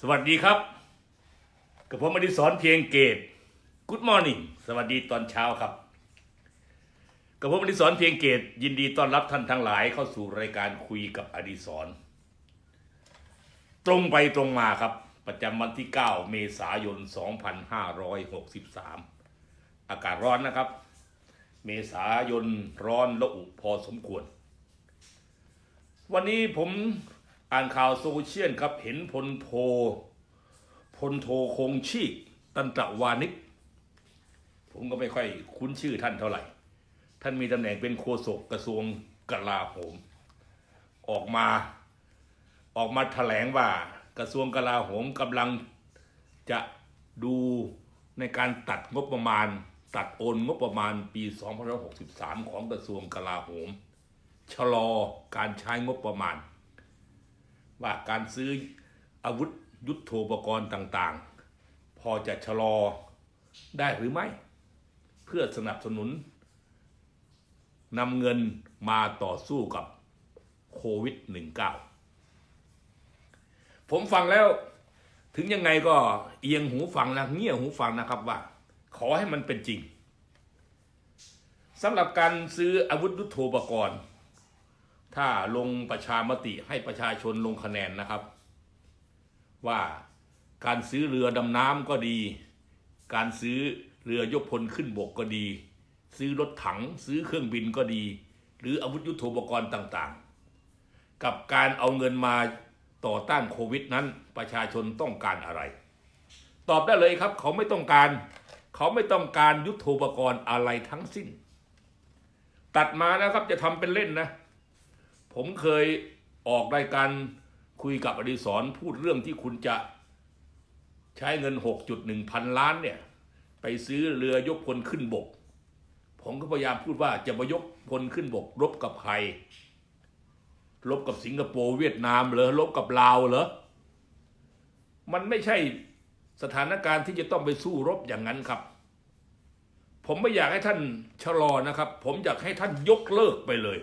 สวัสดีครับ กับผมอดิศรเพียงเกต Good Morning สวัสดีตอนเช้าครับ กับผมอดิศรเพียงเกตยินดีต้อนรับท่านทั้งหลายเข้าสู่รายการคุยกับอดิศรตรงไปตรงมาครับ ประจำวันที่ 9 เมษายน 2563 อากาศร้อนนะครับ เมษายนร้อนละอุพอสมควร วันนี้ผม อ่านข่าวโซเชียลครับเห็นพลโทพลโทคงชีพตันตะวานิชผมก็ไม่ค่อยคุ้นชื่อท่านเท่าไหร่ ท่านมีตำแหน่งเป็นโฆษกกระทรวงกลาโหม ออกมาออกมาแถลงว่ากระทรวงกลาโหมกำลังจะดูในการตัดงบประมาณ ตัดโอนงบประมาณปี 2563 ของกระทรวงกลาโหม ชะลอการใช้งบประมาณ ว่าการซื้ออาวุธยุทโธปกรณ์ต่างๆ พอจะชะลอได้หรือไม่ เพื่อสนับสนุนนำเงินมาต่อสู้กับโควิด -19 ผมฟังแล้วถึงยังไงก็เอียงหูฟังนะเงี่ยหูฟังนะครับว่า ขอให้มันเป็นจริงสำหรับการซื้ออาวุธยุทโธปกรณ์ ถ้าลงประชามติให้ประชาชนลงคะแนนนะครับ ว่าการซื้อเรือดำน้ำก็ดี การซื้อเรือยกพลขึ้นบกก็ดี ซื้อรถถังซื้อเครื่องบินก็ดี หรืออาวุธยุทโธปกรณ์ต่างๆ กับการเอาเงินมาต่อต้านโควิดนั้นประชาชนต้องการอะไร ตอบได้เลยครับ เขาไม่ต้องการ เขาไม่ต้องการยุทโธปกรณ์อะไรทั้งสิ้น ตัดมานะครับจะทำเป็นเล่นนะ ผมเคยออกรายการคุยกับอดิศรพูดเรื่องที่คุณจะใช้เงิน 6.1 พันล้านเนี่ย ไปซื้อเรือยกพลขึ้นบก ผมก็พยายามพูดว่าจะมายกพลขึ้นบก รบกับใคร รบกับสิงคโปร์เวียดนามเหรอรบกับลาวเหรอ มันไม่ใช่สถานการณ์ที่จะต้องไปสู้รบอย่างนั้นครับ ผมไม่อยากให้ท่านชะลอนะครับ ผมอยากให้ท่านยกเลิกไปเลย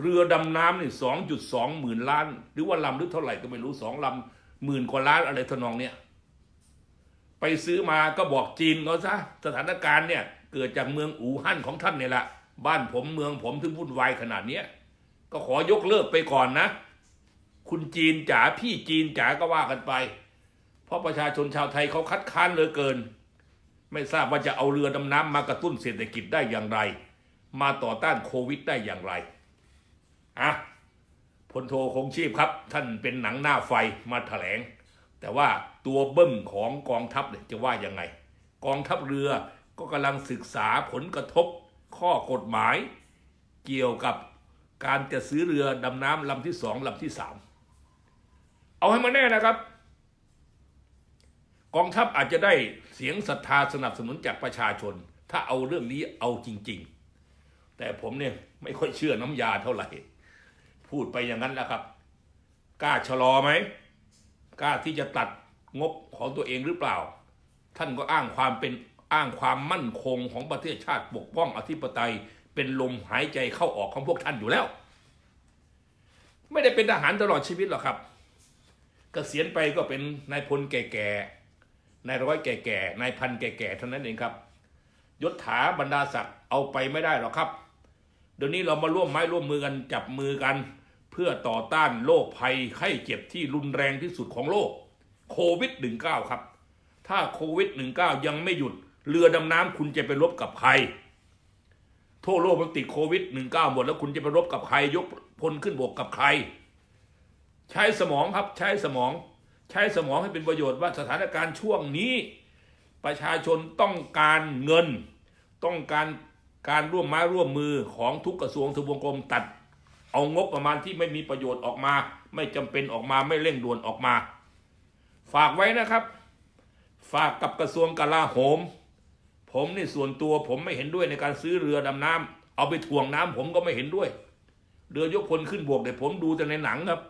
เรือดำน้ำนี่สองจุดสองหมื่นล้าน หรือว่าลำหรือเท่าไหร่ก็ไม่รู้สองลำหมื่นกว่าล้านอะไรทนองเนี่ยไปซื้อมาก็บอกจีนเขาซะสถานการณ์เนี่ยเกิดจากเมืองอู่ฮั่นของท่านเนี่ยแหละบ้านผมเมืองผมถึงวุ่นวายขนาดเนี้ยก็ขอยกเลิกไปก่อนนะ คุณจีนจ๋าพี่จีนจ๋าก็ว่ากันไป เพราะประชาชนชาวไทยเขาคัดค้านเหลือเกิน ไม่ทราบว่าจะเอาเรือดำน้ำมากระตุ้นเศรษฐกิจได้อย่างไร มาต่อต้านโควิดได้อย่างไร อะพลโทคงชีพครับ ท่านเป็นหนังหน้าไฟมาแถลง แต่ว่าตัวเบิ้มของกองทัพเนี่ยจะว่ายังไง กองทัพเรือก็กำลังศึกษาผลกระทบข้อกฎหมาย เกี่ยวกับการจะซื้อเรือดำน้ำลำที่สองลำที่สามเอาให้มาแน่นะครับ กองทัพอาจจะได้เสียงศรัทธาสนับสนุนจากประชาชน ถ้าเอาเรื่องนี้เอาจริง ๆ แต่ผมเนี่ยไม่ค่อยเชื่อน้ำยาเท่าไหร่ พูดไปอย่างนั้นแหละครับ กล้าชะลอไหมกล้าที่จะตัดงบของตัวเองหรือเปล่า ท่านก็อ้างความเป็นอ้างความมั่นคงของประเทศชาติปกป้องอธิปไตย เป็นลมหายใจเข้าออกของพวกท่านอยู่แล้ว ไม่ได้เป็นทหารตลอดชีวิตหรอกครับกเกษียณไปก็เป็นนายพลแก่ๆนายร้อยแก่ๆนายพันแก่ๆเท่านั้นเองครับยศถาบรรดาศักดิ์เอาไปไม่ได้หรอกครับเดี๋ยวนี้เรามาร่วมไม้ร่วมมือกันจับมือกัน เพื่อต่อต้านโรคภัยไข้เจ็บที่รุนแรงที่สุดของโลกโควิด -19 ครับ ถ้าโควิด -19 ยังไม่หยุด เรือดำน้ำคุณจะไปรบกับใคร ทั่วโลกมันติดโควิด -19 หมดแล้วคุณจะไปรบกับใคร ยกพลขึ้นบกกับใคร ใช้สมองครับใช้สมอง ใช้สมองให้เป็นประโยชน์ว่าสถานการณ์ช่วงนี้ ประชาชนต้องการเงิน ต้องการการร่วมไม้ร่วมมือของทุกกระทรวงทบวงกรมตัด เอางบประมาณที่ไม่มีประโยชน์ออกมา ไม่จำเป็นออกมาไม่เร่งด่วนออกมา ฝากไว้นะครับ ฝากกับกระทรวงกลาโหม ผมนี่ส่วนตัวผมไม่เห็นด้วยในการซื้อเรือดำน้ำเอาไปถ่วงน้ำผมก็ไม่เห็นด้วย เรือยกพลขึ้นบวกแต่ผมดูแต่ในหนังครับ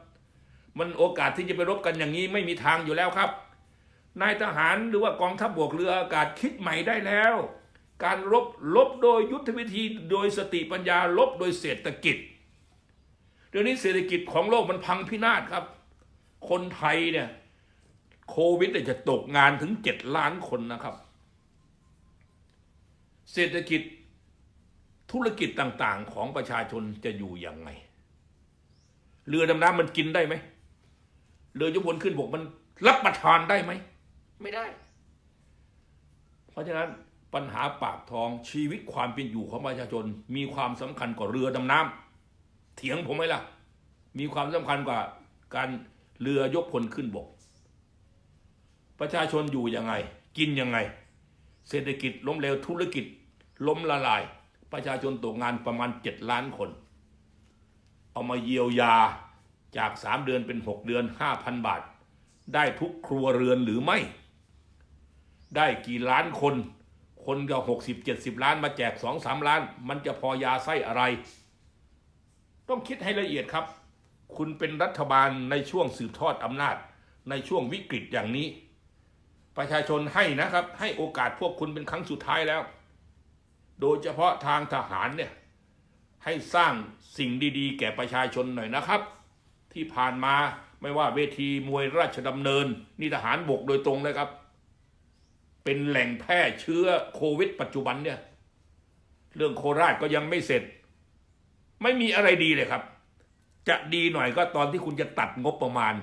มันโอกาสที่จะไปรบกันอย่างนี้ไม่มีทางอยู่แล้วครับนายทหารหรือว่ากองทัพบบวกเรืออากาศคิดใหม่ได้แล้ว การรบลบโดยยุทธวิธีโดยสติปัญญาลบโดยเศรษฐกิจ ดี๋ยวนี้เศรษฐกิจของโลกมันพังพินาศครับ คนไทยเนี่ยโควิดเนี่ยจะตกงานถึงเจ็ดล้านคนนะครับ เศรษฐกิจธุรกิจต่างๆ ของประชาชนจะอยู่ยังไง เรือดำน้ำมันกินได้ไหมเรือยกพลขึ้นบกมันรับประทานได้ไหม ไม่ได้ เพราะฉะนั้นปัญหาปากท้องชีวิตความเป็นอยู่ของประชาชนมีความสำคัญกว่าเรือดำน้ำ เถียงผมไหมล่ะ มีความสำคัญกว่าการเรือยกพลขึ้นบก ประชาชนอยู่ยังไง กินยังไง เศรษฐกิจล้มเหลวธุรกิจ ล้มละลาย ประชาชนตกงานประมาณเจ็ดล้านคน เอามาเยียวยาจากสามเดือนเป็นหกเดือนห้าพันบาท ได้ทุกครัวเรือนหรือไม่ ได้กี่ล้านคน คนก็หกสิบเจ็ดสิบล้านมาแจกสองสามล้าน มันจะพอยาไส้อะไร ต้องคิดให้ละเอียดครับ คุณเป็นรัฐบาลในช่วงสืบทอดอำนาจ ในช่วงวิกฤตอย่างนี้ ประชาชนให้นะครับ ให้โอกาสพวกคุณเป็นครั้งสุดท้ายแล้ว โดยเฉพาะทางทหารเนี่ยให้สร้างสิ่งดีๆ แก่ประชาชนหน่อยนะครับ ที่ผ่านมาไม่ว่าเวทีมวยราชดำเนิน นี่ทหารบกโดยตรงเลยครับ เป็นแหล่งแพร่เชื้อโควิด ปัจจุบันเนี่ย เรื่องโคราชก็ยังไม่เสร็จ ไม่มีอะไรดีเลยครับ จะดีหน่อยก็ตอนที่คุณจะตัดงบประมาณ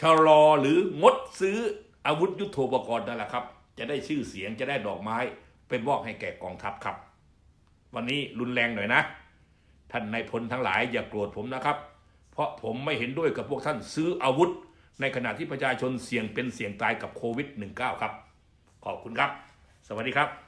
ชะลอหรืองดซื้ออาวุธยุโทโธปกรณ์นั่นแหละครับ จะได้ชื่อเสียงจะได้ดอกไม้ เป็นมอบให้แก่กองทัพครับ วันนี้รุนแรงหน่อยนะ ท่านนายพลทั้งหลายอย่าโกรธผมนะครับ เพราะผมไม่เห็นด้วยกับพวกท่านซื้ออาวุธ ในขณะที่ประชาชนเสี่ยงเป็นเสี่ยงตายกับโควิด -19 ครับ ขอบคุณครับ สวัสดีครับ